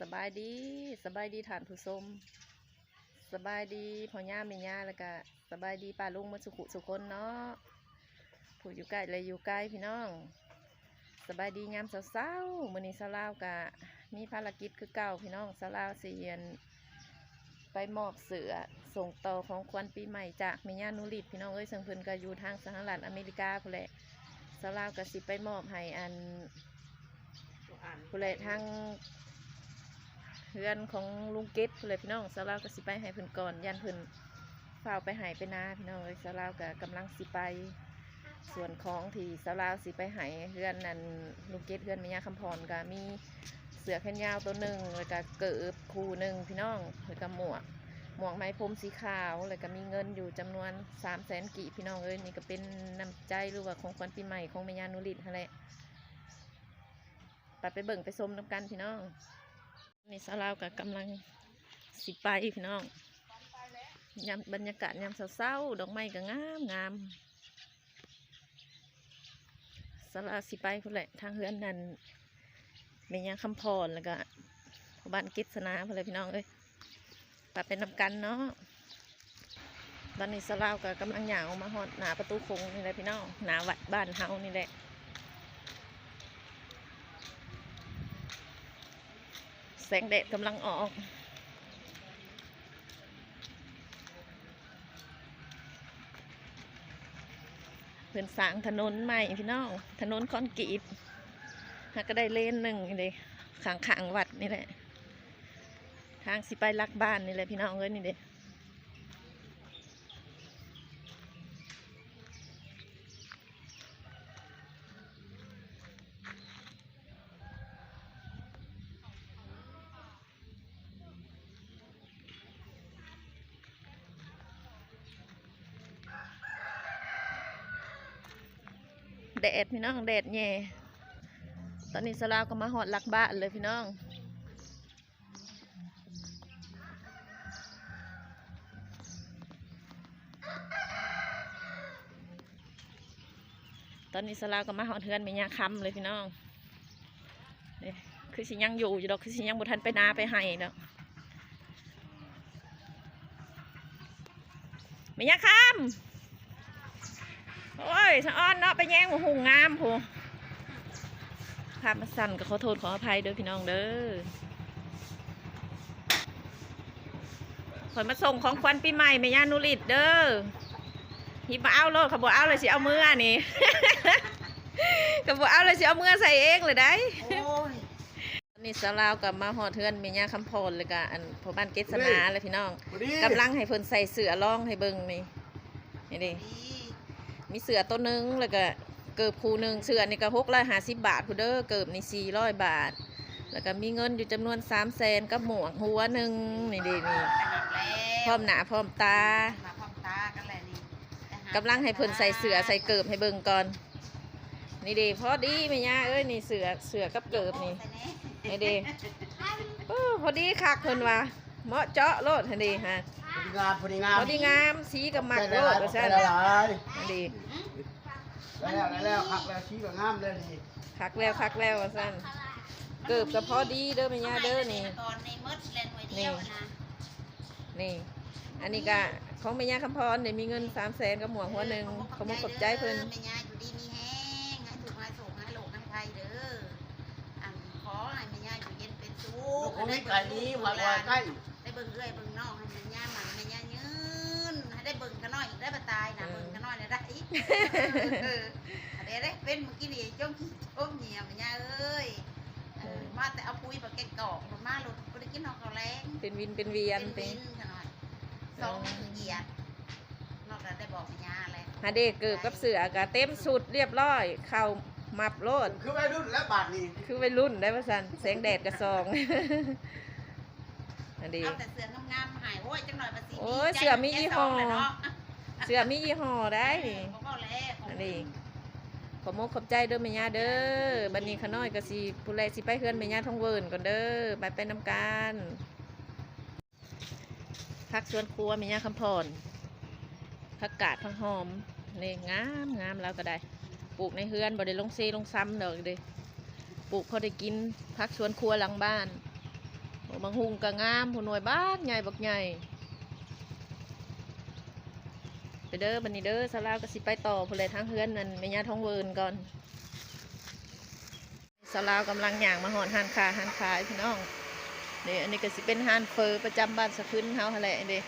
สบายดีสบายดีฐานผู้ชมสบายดีพ่อย่าแม่ย่าแล้วก็สบายดีป้าลุงมาสุขุสุคนเนาะผู้อยู่ใกล้และอยู่ไกล้พี่น้อง สบายดียามเช้าๆมื้อนี้สลาวกะมีภารกิจคือเก่าพี่น้องสลาวสิเรียนไปมอบเสือส่งต่อของขวัญปีใหม่จากแม่ย่านุริตพี่น้องเอ้ยซึ่งเพิ่นก็อยู่ทางสหรัฐอเมริกาพุ่นแหละสลาวก็สิไปมอบให้อันผู้ใดทาง เพื่อนของลุงเกตผู้ใดพี่น้องสาวลาวก็สิไปให้เพิ่นก่อนยันเพิ่นฝ้าวไปให้ไปนาพี่น้องเอ้ยสาวลาวก็กำลังสิไป ส่วนของที่สาวลาวสิไปให้เพื่อนนั่นลุงเกตเพื่อนมียาคำพรก็มีเสือแขนยาวตัวหนึ่งแล้วก็เกิบคู่หนึ่งพี่น้องแล้วก็หมวก หมวกไหมพรมสีขาวแล้วก็มีเงินอยู่จำนวนสามแสนกีพี่น้องเอ้ยนี่ก็เป็นน้ำใจหรือว่าของขวัญปีใหม่ของแม่ยานุริตนั่นแหละไปไปเบิ่งไปชมน้ำกันพี่น้อง นี่สาวลาวกับกำลังสิไปพี่น้องยามบรรยากาศยามเศร้าๆดอกไม้ก็งามงามสาวลาสิไปพุ่นแหละทางเฮือนนั่นเมียาคำพรแล้วก็พบ้านกิษณาพุ่นเลยพี่น้องเอ้ยไปเป็นนำกันเนาะตอนนี้สาวลาวก็กำลังหยาวมาหอดหนาประตูคงนี่แหละพี่น้องหนาวัดบ้านเฮานี่แหละ แสงแดดกำลังออก เพื่อนสร้างถนนใหม่พี่น้อง ถนนคอนกรีตฮะก็ได้เลนหนึ่งเลยขางขางวัดนี่แหละ ทางสิไปลักบ้านนี่แหละพี่น้องเอ้ยนี่เด็ แดดพี่น้องแดดแย่ตอนนี้สลาวก็มาหอดลักบ้านเลยพี่น้องตอนนี้สลาวก็มาหอดเทือนไม่ยาคำเลยพี่น้องนี่คือสิยังอยู่อยู่ดอกคือสิยังบุทันไปนาไปให้ดอกไม่ยาคำ โอ้ยสะอ้อนเนาะไปแย่งหมูหุงงามพูภาพมาสั่นก็ขอโทษขออภัยเด้อพี่น้องเด้อขอยมาส่งของขวัญปีใหม่แม่ย่านุริตเด้อหิบมาเอาโลดเขาบอกเอาเลยสิเอามือนี่เขาบอกเอาเลยสิเอามือใส่เองเลยได้โอ้ยนี่สาวลาวกับมาหอดเทือนเมียาคำพรเลยกะอันพ่อบ้านเกษนาเลยพี่น้องพอดีกำลังให้เพิ่นใส่เสือล่องให้เบิ่งนี่นี่ดิดี มีเสือตัวหนึงแล้วก็เกิบคู่หนึ่งเสือนี่ก็หกร้อยห้าสิบบาทพูเด้อเกิบนี่สี่ร้อยบาท แล้วก็มีเงินอยู่จำนวนสามแสนกับหมวกหัวหนึ่งนี่ดินี่ขนาดแล้วพร้อมหนาพร้อมตามาพร้อมตากันแหละนี่กำลังให้เพิ่นใส่เสือใส่เกิบให้เบิ่งก่อน นี่เดีพอดีแม่ย่าเอ้ยนี่เสือเสือกับเกิบนี่นี่เดีโอ้พอดีคักเพิ่นว่าเหมาะเจาะโลดทันดีฮะพอดีงามพอดีงามพอดีงามสีกับมักโลดว่าซั่นได้หลายทันดี ได้แล้วได้แล้วคักแล้วชี้แบบงามเลยนี่คักแล้วคักแล้วว่าซั่นเกิบกับพอดีเด้อแม่ย่าเด้อนี่ตอนในมดแลนไว้เดียวนะนี่ อันนี้ก็ของแม่ย่าคำพรเนี่ยมีเงินสามแสนกับหมวกหัวหนึ่งขอมขอบใจเพิ่นแม่ยาอยู่ดีมีแห้งให้ถูกให้ส่งให้โลกให้ไทยเด้ออันขอให้แม่ยาอยู่เย็นเป็นสุลูขกของนี่ไก่นี้หวานหวานใกล้ได้เบิ่งเอื้อยเบิ่งน้องให้แม่ยามันแม่ยายืนให้ได้ เบิ่งกันน้อยอีกได้บ่ตายนะเบิ่งกันน้อยเนี่ยได้เอออันนี้ได้เป็นเมื่อกี้นี่จ้องขี้จ้องเหี่ยแม่ยาเอ้ยเออมาแต่เอาปุ๋ยมาแกงกอกมาหลุดบ่ได้กินนอกเขาแรงเป็นวินเป็นเวียนเป็เป็นนขนาดสองมือเหยียดนอกจากได้บอกปัญญาอะไรหาเด็กเกิบกับเสือก็เต็มสุดเรียบร้อย เข้ามับโลด คือวัยรุ่นและบาทนี่คือวัยรุ่นได้ป่ะสันแสงแดดกระซอง อันดีเอาแต่เสืองามๆหายโอ้ยจังหน่อยภาษีโอ้ยเสือมียี่ห้อเสือมียี่ห้อได้นี่เขาก็แล้วอันนี้ขอมกขอบใจเด้อแม่ย่าเด้อบัดนี้ขาน้อยก็สิผู้แลสิไปเฮือนแม่ย่าทองเวิร์นก่อนเด้อไปไปน้ำกันพักสวนครัวแม่ย่าคำพรผักกาดผักหอมนี่งามงามแล้วก็ได้ปลูกในเฮือนบ่ได้ลงซีลงซ้ำดอกเด้ปลูกพอได้กินพักสวนครัวหลังบ้านโอ้ บางหุงก็งามผู้หน่วยบ้านใหญ่บักใหญ่ไปเด้อบันนี้เด้อสลาวก็สิไปต่อผู้เลยทั้งเฮือนนั่นแม่ย่าท้องเวิร์นก่อนสลาวกำลังย่างมาหอนหันคาหันขายพี่น้องนี่อันนี้ก็สิเป็นฮานเฟอร์ประจำบ้านสะพื้นเฮาแหละเด้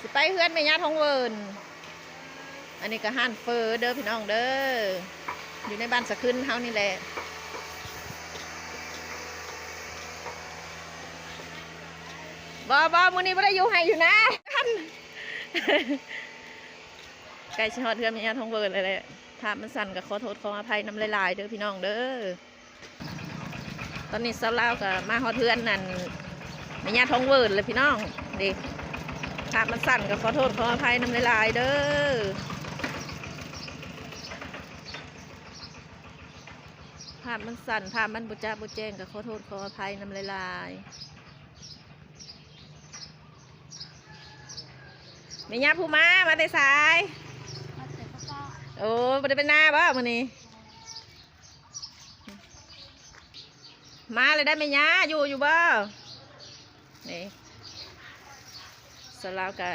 สิไปเฮือนแม่ย่าท้องเวิร์นอันนี้ก็ฮานเฟอเด้อพี่น้องเด้ออยู่ในบ้านสะพื้นเฮานี่แหละ บอบอมือนี้บ่ได้อยู่ให้อยู่นะไก่ชิฮอดเทือนมีญาทองเบิร์นเลยแหละถ้ามันสั่นก็ขอโทษขออภัยน้ำลายๆเด้อพี่น้องเด้อ ตอนนี้สาวลาวก็มาฮอดเทือนนั่นมีญาทองเบิร์นเลยพี่น้องด็กถ้ามันสั่นก็ขอโทษขออภัยน้ำลายๆเด้อภาพมันสั่นภาพมันบุจ้าบุแจ้งก็ขอโทษขออภัยน้ำลายๆ แม่ย่าผู้มามาแต่สายมาเสร็จก็โอ้บ่ได้เป็นหน้าบ่มื้อนี้มาเลยได้แม่ย่าอยู่อยู่บ่นี่สลาวกะ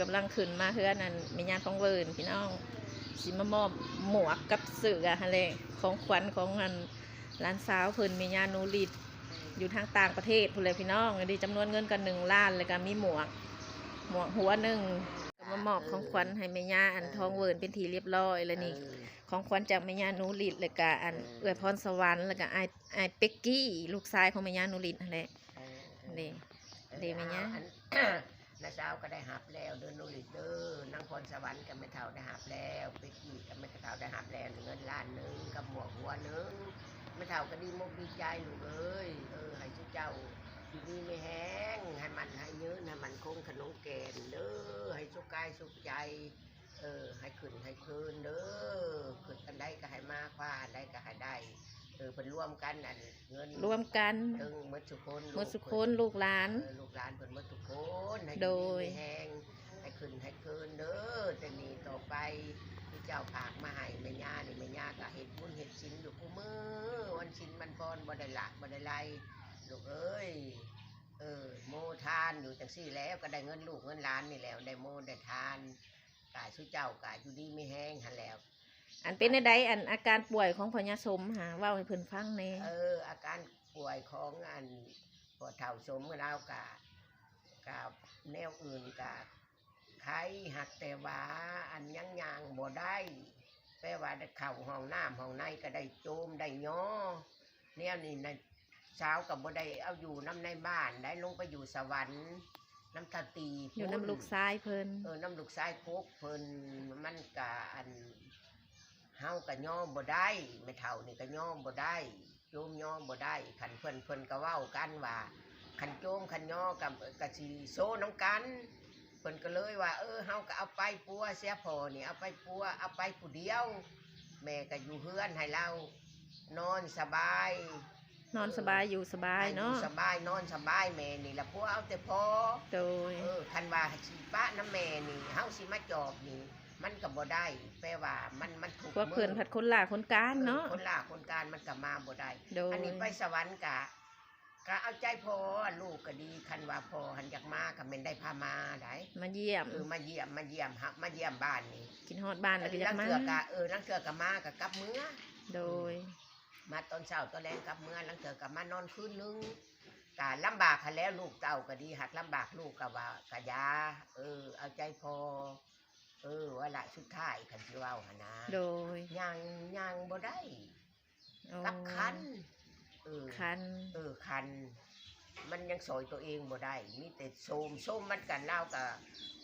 กำลังขึ้นมาเฮือนั่นแม่ย่าท้องเวิร์นพี่น้องสิมามอบหมวกกับเสื้อฮะเลยของขวัญของอันร้านสาวเพิ่นแม่ย่านูริดอยู่ทางต่างประเทศพุ่นเลยพี่น้องอันนี้จำนวนเงินกันหนึ่งล้านเลยก็มีหมวก หมวกหัวหนึ่งก็มามอบของขวัญให้แม่ย่าอันทองเวิร์นเป็นทีเรียบร้อยแล้วนี่ของขวัญจากแม่ย่านูริดแล้วก็อันเอื้อยพรสวรรค์แล้วก็ไอไอเป็กกี้ลูกชายของแม่ย่านูริดนั่นแหละนี่เดแม่ย่าน้าสาวก็ได้หับแล้วเดินโนริเดอร์นางพรสวรรค์กับแม่เฒ่าได้หับแล้วไปกี่กับแม่เฒ่าได้หับแล้วเงินล้านหนึ่งกับหมวกหัวหนึ่งแม่เฒ่าก็ดีมกดีใจลูกเอ้ยเออให้เจ้า อยู่นี่ไม่แห้งให้มันให้ยืนให้มันคงขนมแกนเด้อให้สุขกายสุขใจ เออ ให้ขึ้นให้คืนเด้อขึ้นกันได้ก็ให้มากกว่าได้ก็ให้ได้ เออเป็นร่วมกันอันเงินรวมกันถึงหมดสุคนหมดสุคนลูกหลาน เออลูกหลานเพิ่นหมดทุกคนให้โดยมีแหงให้ขึ้นให้คืนเด้อแต่นี่ต่อไปที่เจ้าผากมาให้แม่ย่านี่แม่ย่าก็เฮ็ดบุญเฮ็ดศีลอยู่คู่มือวันศีลมันพรบ่ได้ละบ่ได้ไล่ ลูกเอ้ยเออโมทานอยู่จังซี่แล้วก็ได้เงินลูกเงินหลานนี่แล้วได้โมได้ทานกายสุเจ้ากายอยู่ดีไม่แห้งหันแล้ว อันเป็นใดอันอาการป่วยของพญาสมหาเว่าให้เพิ่นฟังแหน่เออ อาการป่วยของอันปวดเท่าสมกับเรากะกับแนวอื่นกะไข้หักแต่ว่าอันยังยางบ่ได้แปลว่าได้เข่าห้องน้ำห้องในก็ได้โจมได้ย่อแนวนี้นะ เช้ากับบ่ได้เอาอยู่น้ำในบ้านได้ลงไปอยู่สวรรค์น้ำตาตีอยู่น้ำลูกซ้ายเพิ่นเออน้ำลูกชายโคกเพิ่นมันกะอันเฮากะย่อมบ่ได้ไม่เท่านี่ก็ย่อมบ่ได้โจมย่อมบ่ได้คันเพิ่นเพิ่นก็เว้ากันว่าคันโจมคันย่อกับกะสิโซน้ำกันเพิ่นก็เลยว่า เออเฮาก็เอาไปปัวเสียพอนี่เอาไปปัวเอาไปผู้เดียว แม่ก็อยู่เฮือนให้เรานอนสบาย นอนสบายอยู่สบายเนาะให้อยู่สบายนอนสบายแม่นี่ละปัวเอาแต่พอโดย เออคันว่าสีป้าน้ำแม่นี่เฮาสิมาจอบนี่ มันก็บ่ได้แปลว่ามันมันถูกพวกเพิ่นผัดคนลาคนการเนาะออคนลาคนการมันก็มาบ่ได้โดยอันนี้ไปสวรรค์กะกะเอาใจพอลูกก็ดีคันว่าพอหันอยากมาก็แม่นได้พามาได้มาเยี่ยมเออมาเยี่ยมมาเยี่ยมฮักมาเยี่ยมบ้านนี่กินฮอดบ้านแล้วก็อยากลังมาเทื่อกะเออลังเทื่อกะมาก็กลับเมื่อโดย มาตอนเช้าตอนแรงกลับเมื่อลังเทื่อกะมานอนคืนนึงกะลำบากหันแล้วลูกเต้าก็ดีหักลำบากลูกก็ว่ากะยาเออ เอาใจพอ เออว่าละสุดท้ายคันสิเว้าหนนะโดยย่างย่างบ่ได้โอ้กับคันเออคัน เออคัน มันยังสอยตัวเองบ่ได้ มีแต่โซมโซมมันกันเล่ากับ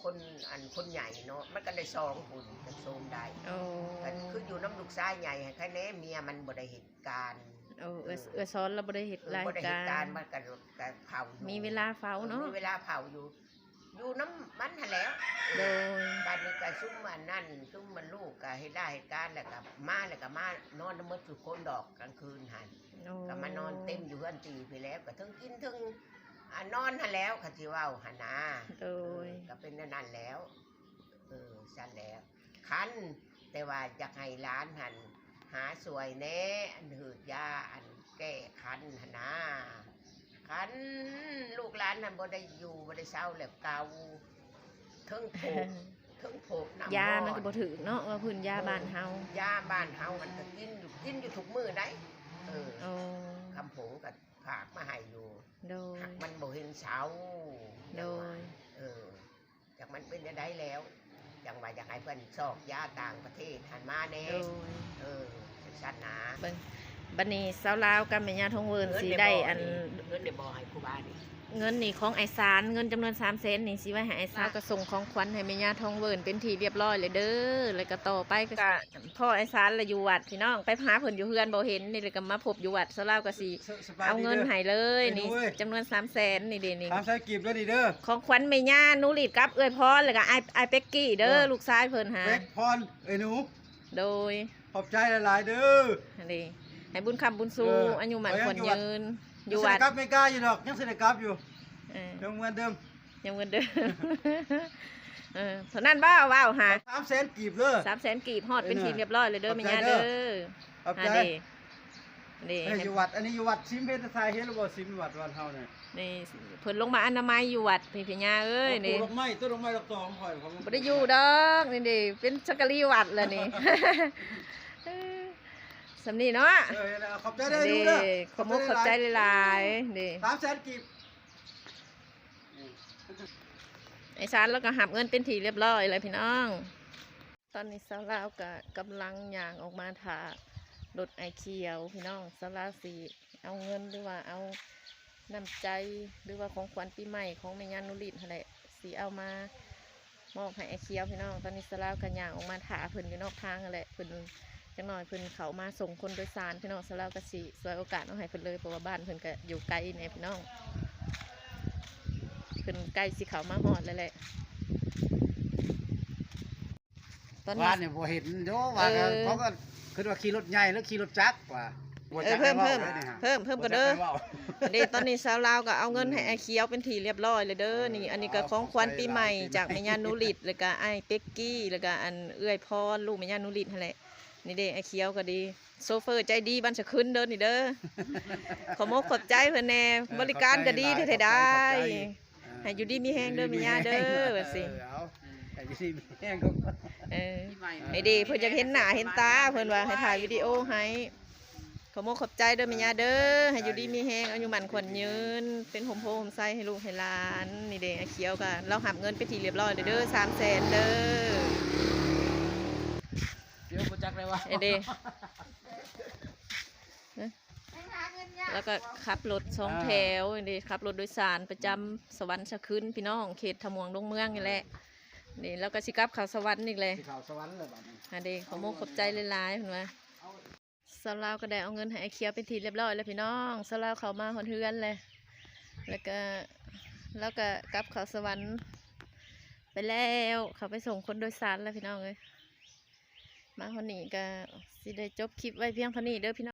คนอันคนใหญ่เนาะ มันก็ได้สองคนมันโซมได้โอ้ก็คืออยู่น้ำลูกชายใหญ่ให้แค่แน่เมียมันบ่ได้เหตุการณ์โอ้เออเออซ้อนเราบ่ได้เฮ็ดเออรายบ่ได้เหกาตุการรณ์มันก็ก็เผาอยู่มีเวลาเฝ้าเนาะ มีเวลาเผาอยู่ อยู่น้ำมันหันแหล้วโดย บ้านนี้ก็ซุ่มมันนั่นซุ่มมันลูกก็เหตุได้เหตุการณ์แล้วก็มาแล้วก็มานอนน้ำมันสุคนดอกกลางคืนหันโอ้ก็มานอนเต็มอยู่เพื่อนตีไปแล้วก็ทั้งกินทั้งอ่านอนหันแล้วคจิเว่าหันนาโดยก็เป็นนั่นแล้วเออสั้นแล้วคันแต่ว่าอยากให้ร้านหันหาสวยแน่อันหืดยาอันแกหั่นนะ คันลูกหลานนั่นบ่ได้อยู่บ่ได้เศร้าแล้วเก่าเทิงโผกเทิงโผกน้ำยามันก็บ่ถึกเนาะว่าพื้นยาบ้านเฮายาบ้านเฮามันก็กินอยู่กินอยู่ทุกมื้อได้เออโอ้คำผงก็ฝากมาให้อยู่โดยหักมันบ่เห็นเสาโดยเออจากมันเป็นได้แล้วจังว่าอยากให้เพิ่นสอกยาต่างประเทศหันมาแน่โดยเออศาสนาเบิ่ง บัดนี้สาวลาวกับแม่ย่าทองเวิร์นสิได้อันเงินในบ่อให้ครูบานี่เงินนี่ของไอซานเงินจำนวน3เซนนี่สิไว้ให้ไอซาวก็ส่งของขวัญให้แม่ย่าทองเวิร์นเป็นที่เรียบร้อยเลยเด้อแล้วก็ต่อไปก็พ่อไอซานละอยู่วัดพี่น้องไปหาเพิ่นอยู่เฮือนบ่เห็นนี่เลยก็มาพบอยู่วัดสาวลาวก็สิสบายเอาดีเงินด้ให้เลยนี่ไปดูเว้ยจำนวน3แสนนี่เด้นี่ถามใส่กีบด้วยดิเด้อของขวัญแม่ย่านุริดกับเอ้ยพรแล้วก็ไอไอเป็กกี้เด้อเออลูกชายเพิ่นหาเป๊กพรเอ้ยหนูโดยขอบใจหลายๆเด้ออันนี้ ให้บุญคำบุญสู้เอออายุหมันเอาคยันงอยู่วัด ยืน อยู่วัดเสด็จกลับไม่กล้าอยู่ดอกยังเสด็จกลับอยู่เออยังเหมือนเดิมยังเงินเดิมเออเท่านั้นบ้าว้าวหาสามแสนกีบเด้อ สามแสนกีบฮอดเป็นเออทีมเรียบร้อยเลยเด้อขอบแม่ใจย่าเด้เด้ออขอบอัใจนนี้นี่เอ้ยอยู่วัด อันนี้อยู่วัดซิมเพชรไทยเห็นหรือบ่ซิมวัดวันเฮาเนี่ยนี่เพิ่นลงมาอนามัยอยู่วัดพี่พี่ย่าเอ้ยนี่ปลูกดอกไม้ต้นดอกไม้ดอกตองข่อยผมบ่ได้อยู่ดอกนี่ดิเป็นสักกะรีวัดแล้วนี่ เออ สำนีเนาะเออเอาขอบใจได้อนี่ดูเด้อขอบมุกขอบใจหลายๆนี่สามแสนกีบไอ้ชานแล้วก็หับเงินเป็นทีเรียบร้อยเลยพี่น้อง ตอนนี้สาวลาวก็กำลังย่างออกมาถารถไอเขียวพี่น้องสาวลาวสีเอาเงินหรือว่าเอาน้ำใจหรือว่าของขวัญปีใหม่ของแม่ยานุริตนั่นแหละสีเอามามอบให้ไอเขียวพี่น้อง ตอนนี้สาวลาวก็ย่างออกมาถาเพิ่นอยู่นอกทางนั่นแหละเพิ่น จังหน่อยเพิ่นเขามาส่งคนโดยสารพี่น้องสาวลาวก็สิสวยโอกาสเอาให้เพิ่นเลยเพราะว่าบ้านเพิ่นก็อยู่ไกลเนี่ยพี่น้องขึ้นใกล้สิเขามาหอดแล้วแหละตอนนี้ว่านเนี่ยบ่เห็นโยว่าก็เออ เขาก็คือว่าขี่รถใหญ่หรือขี่รถจักรว่าบ่เอจัอกเพิ่มให้เพิ่มว้าลยนี่ฮะเพิ่มเพิ่มก็เด้อเด้ตอนนี้สาวลาวก็เอาเงินให้ไอเคียวเป็นทีเรียบร้อยเลยเด้อนี่ อันนี้ก็ของขวัญปีใหม่จากแม่ย่านุริตแล้วก็ไอเป็กกี้แล้วก็อันเอื้อยพรลูกแม่ย่านุริตนั่นแหละ นี่เด้ไอเคียวก็ดี โซเฟอร์ใจดีบ้านจะขึ้นเด้อนี่เด้อขอมกขอบใจเพิ่นแน่บริการก็ดีเท่าๆได้ให้อยู่ดีมีแฮงเด้อแม่ย่าเด้อว่าสิเออเอาให้อยู่ดีมีแห้งก็เออไอเดเพิ่นอยากเห็นหน้าเห็นตาเพิ่นว่าให้ถ่ายวิดีโอให้ขอมกขอบใจเด้อแม่ย่าเด้อให้อยู่ดีมีแฮงอายุหมันขวัญยืน เป็นโฮมโฮมไซให้ลูกให้หลานนี่เด้ไอ้เขียวกันเราหับเงินไปทีเรียบร้อยเด้อสามแสนเด้อเดี๋ยวบ่จักเลยว่าไอเดแล้วก็ขับรถสองแถวไอเดขับรถโดยสารประจำสวรรค์สะคืนพี่น้องเขตทมวงดงเมืองนี่แหละนี่แล้วก็สิกลับเขาสวรรค์อีกเลยที่เขาสวรรค์เลยบัดนี้อันเดขอโมกขอบใจหลายๆเห็นไหมสาวลาวก็ได้เอาเงินให้ไอ้เคียวเป็นทีเรียบร้อยแล้วพี่น้องสาวลาวเขามาหอนเฮือนเลย แล้วก็แล้วก็กลับเขาสวรรค์ไปแล้วเขาไปส่งคนโดยสารแล้วพี่น้องเลย มาคนนี้ก็สิได้จบคลิปไว้เพียงเท่านี้เด้อพี่น้อง